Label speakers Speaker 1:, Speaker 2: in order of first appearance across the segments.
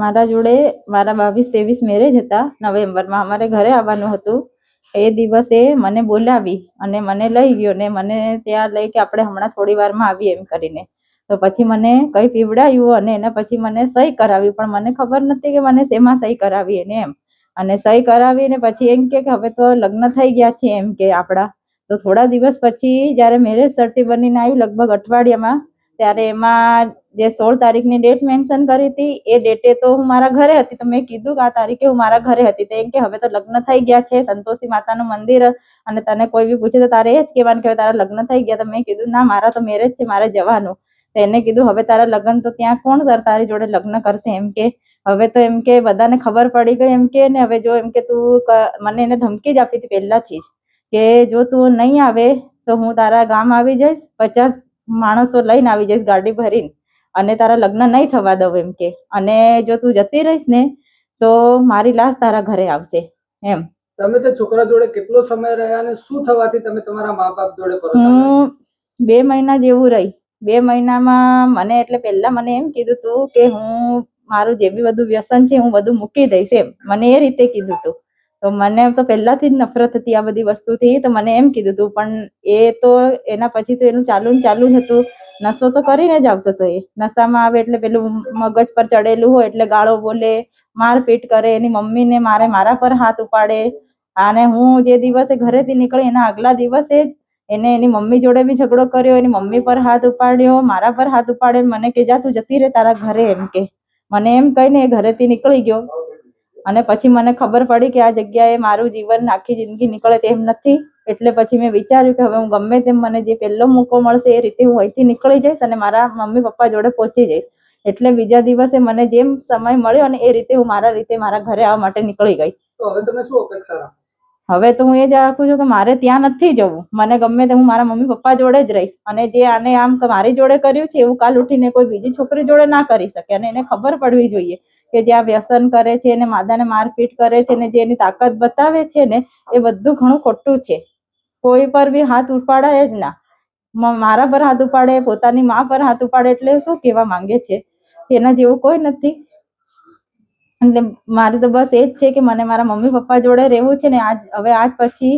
Speaker 1: મારા જોડે મારા બાવીસ, ત્રેવીસ મેરેજ હતા નવેમ્બરમાં. અમારે ઘરે આવવાનું હતું. એ દિવસે મને બોલાવી અને મને લઈ ગયો ને મને ત્યાં લઈ કે આપણે હમણાં થોડી વારમાં આવીએ એમ કરીને. તો પછી મને કંઈ પીવડાયું અને એના પછી મને સહી કરાવી, પણ મને ખબર નથી કે મને શેમાં સહી કરાવી એને એમ. અને સહી કરાવી ને પછી એમ કે કે હવે તો લગ્ન થઈ ગયા છે એમ કે આપણા. તો થોડા દિવસ પછી જ્યારે મેરેજ સર્ટી બનીને આવ્યું, લગભગ અઠવાડિયામાં ત્યારે એમાં જે સોળ તારીખની ડેટ મેન્શન કરી હતી, એ ડેટે તો હું મારા ઘરે હતી. તો મેં કીધું કે આ તારીખે હું મારા ઘરે હતી. તો એમ કે હવે તો લગ્ન થઈ ગયા છે, સંતોષી માતાનું મંદિર અને તને કોઈ બી પૂછે તો તારે એ જ કહેવાનું કે તારા લગ્ન થઈ ગયા. તો મેં કીધું, ના, મારા તો મેરેજ છે, મારે જવાનું. તો એને કીધું, હવે તારા લગ્ન તો ત્યાં કોણ તારી જોડે લગ્ન કરશે? એમ કે, હવે તો એમ કે બધાને ખબર પડી ગઈ એમ કે ને, હવે જો એમ કે તું મને એને ધમકી જ આપી હતી પહેલાથી જ કે જો તું નહીં આવે તો હું તારા ગામ આવી જઈશ, પચાસ માણસો લઈને આવી જઈશ ગાડી ભરીને અને તારા લગ્ન નહીં થવા દઉં એમ કે. અને જો તું જતી રહીશ ને તો મારી લાશ તારા ઘરે આવશે એમ.
Speaker 2: તમે તો છોકરા જોડે કેટલો સમય રહ્યા અને શું થવાથી તમે તમારા મા બાપ જોડે
Speaker 1: હું બે મહિના જેવું રહી. બે મહિનામાં મને એટલે પહેલા મને એમ કીધું તું કે હું મારું જે બી બધું વ્યસન છે હું બધું મૂકી દઈશ એમ. મને એ રીતે કીધું તું. તો મને તો પહેલાથી જ નફરત હતી આ બધી વસ્તુથી, તો મને એમ કીધું તું, પણ એ તો એના પછી તો એનું ચાલુ ને ચાલુ જ હતું. નશો તો કરીને જ આવતો હતો એ. નશામાં આવે એટલે પેલું મગજ પર ચડેલું હોય એટલે ગાળો બોલે, મારપીટ કરે, એની મમ્મીને મારે મારા પર હાથ ઉપાડે. અને હું જે દિવસે ઘરેથી નીકળી, એના આગલા દિવસે જ એને એની મમ્મી જોડે બી ઝઘડો કર્યો, એની મમ્મી પર હાથ ઉપાડ્યો, મારા પર હાથ ઉપાડ્યો મને કે, જા તું જતી રહે તારા ઘરે, એમ કે. મને એમ કહીને એ ઘરેથી નીકળી ગયો. અને પછી મને ખબર પડી કે આ જગ્યાએ મારું જીવન આખી જિંદગી નીકળે તેમ નથી. એટલે પછી મેં વિચાર્યું કે હવે હું ગમે તેમ મને જે પહેલો મોકો મળશે એ રીતે હું અહીંથી નીકળી જઈશ અને મારા મમ્મી પપ્પા જોડે પહોંચી જઈશ. એટલે બીજા દિવસે મને જેમ સમય મળ્યો અને એ રીતે હું મારા રીતે મારા ઘરે આવવા માટે નીકળી ગઈ.
Speaker 2: હવે તમે શું અપેક્ષા રાખો?
Speaker 1: હવે તો હું એ જ રાખું છું કે મારે ત્યાં નથી જવું. મને ગમે તે હું મારા મમ્મી પપ્પા જોડે જ રહીશ. અને જે આને આમ મારી જોડે કર્યું છે એવું કાલ ઉઠીને કોઈ બીજી છોકરી જોડે ના કરી શકે અને એને ખબર પડવી જોઈએ. કે જે આ વ્યસન કરે છે અને માદાને મારપીટ કરે છે ને જે એની તાકાત બતાવે છે ને, એ બધું ઘણું ખોટું છે. કોઈ પર બી હાથ ઉપાડાય જ ના. મારા પર હાથ ઉપાડે, પોતાની મા પર હાથ ઉપાડે એટલે શું કહેવા માંગે છે? એના જેવું કોઈ નથી. એટલે મારે તો બસ એ જ છે કે મને મારા મમ્મી પપ્પા જોડે રહેવું છે ને આજ, હવે આજ પછી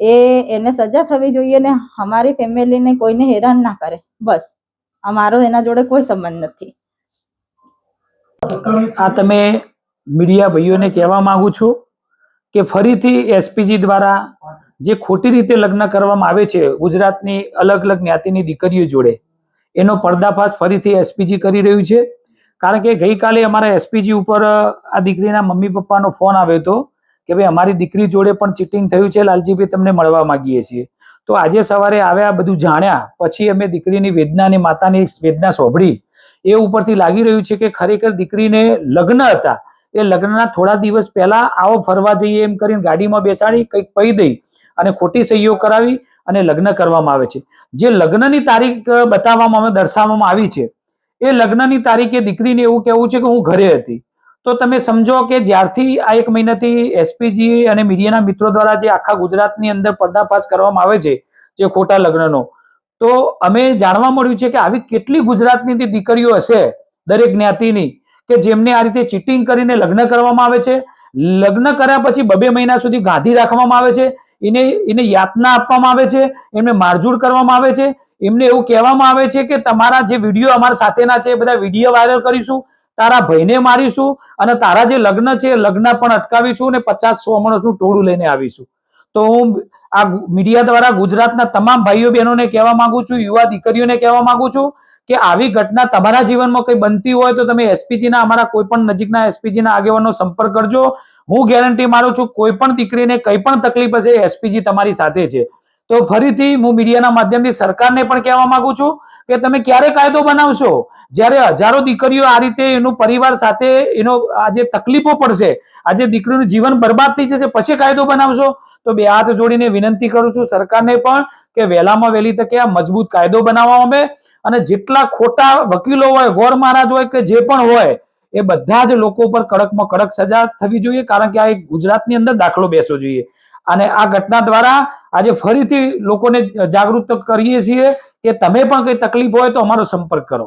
Speaker 1: એ, એને સજા થવી જોઈએ ને અમારી ફેમિલીને કોઈને હેરાન ના કરે. બસ. અમારો એના જોડે કોઈ સંબંધ નથી.
Speaker 3: આ તમે મીડિયા ભાઈઓને કહેવા માંગુ છું કે ફરીથી એસપીજી દ્વારા જે ખોટી રીતે લગ્ન કરવામાં આવે છે, ગુજરાતની અલગ અલગ જ્ઞાતિની દીકરીઓ જોડે, એનો પર્દાફાશ ફરીથી એસપીજી કરી રહ્યું છે. કારણ કે ગઈકાલે અમારા એસપીજી ઉપર આ દીકરીના મમ્મી પપ્પાનો ફોન આવ્યો હતો કે ભાઈ અમારી દીકરી જોડે પણ ચીટિંગ થયું છે, લાલજીભાઈ તમને મળવા માંગીએ છીએ. તો આજે સવારે આવ્યા, બધું જાણ્યા, પછી અમે દીકરીની વેદના અને માતાની વેદના સાંભળી એ ઉપરથી લાગી રહ્યું છે કે ખરેખર દીકરીને લગ્ન હતા. એ લગ્નના થોડા દિવસ પહેલા આવો ફરવા જઈએ એમ કરીને ગાડીમાં બેસાડી કંઈક પહી દઈ અને ખોટી સહીઓ કરાવી અને લગ્ન કરવામાં આવે છે. જે લગ્નની તારીખ બતાવવામાં અમે દર્શાવવામાં આવી છે, એ લગ્નની તારીખે દીકરીને એવું કહેવું છે કે હું ઘરે હતી. તો તમે સમજો કે જ્યારથી આ એક મહિનાથી એસપીજી અને મીડિયાના મિત્રો દ્વારા જે આખા ગુજરાતની અંદર પર્દાફાશ કરવામાં આવે છે, જે ખોટા લગ્નનો તો અમે જાણવા મળ્યું છે કે આવી કેટલી ગુજરાતની દીકરીઓ હશે, દરેક જ્ઞાતિની, કે જેમને આ રીતે ચીટિંગ કરીને લગ્ન કરવામાં આવે છે, લગ્ન કર્યા પછી બબે મહિના સુધી ગાંધી રાખવામાં આવે છે, એને એને યાતના આપવામાં આવે છે, એમને મારઝૂડ કરવામાં આવે છે, એમને એવું કહેવામાં આવે છે કે તમારા જે વીડિયો અમારા સાથેના છે, એ બધા વીડિયો વાયરલ કરીશું, તારા ભાઈને મારીશું, અને તારા જે લગ્ન છે લગ્ન પણ અટકાવીશું અને પચાસ સો માણસનું ટોળું લઈને આવીશું. તો હું આ મીડિયા દ્વારા ગુજરાતના તમામ ભાઈઓ બહેનોને કહેવા માંગુ છું, યુવા દીકરીઓને કહેવા માંગુ છું કે આવી ઘટના તમારા જીવનમાં કંઈ બનતી હોય તો તમે એસપીજીના અમારા કોઈ પણ નજીકના એસપીજીના આગેવાનો સંપર્ક કરજો. હું ગેરંટી મારું છું કોઈ પણ દીકરીને કંઈ પણ તકલીફ હશે એસપીજી તમારી સાથે છે. તો ફરીથી હું મીડિયાના માધ્યમથી સરકારને પણ કહેવા માંગુ છું કે તમે ક્યારે કાયદો બનાવશો? જ્યારે હજારો દીકરીઓ આ રીતે એનું પરિવાર સાથે એનો આજે તકલીફો પડશે આજે દીકરીનું જીવન બરબાદ થઈ જશે, પછી કાયદો બનાવશો? તો બે હાથ જોડીને વિનંતી કરું છું સરકારને પણ કે વહેલામાં વહેલી તકે આ મજબૂત કાયદો બનાવવામાં આવે અને જેટલા ખોટા વકીલો હોય, ગોર મહારાજ હોય કે જે પણ હોય, એ બધા જ લોકો પર કડકમાં કડક સજા થવી જોઈએ, કારણ કે આ એક ગુજરાતની અંદર દાખલો બેસવો જોઈએ. અને આ ઘટના દ્વારા આજે ફરીથી લોકોને જાગૃત કરીએ છીએ કે તમે પણ કઈ તકલીફ હોય તો અમારો સંપર્ક કરો.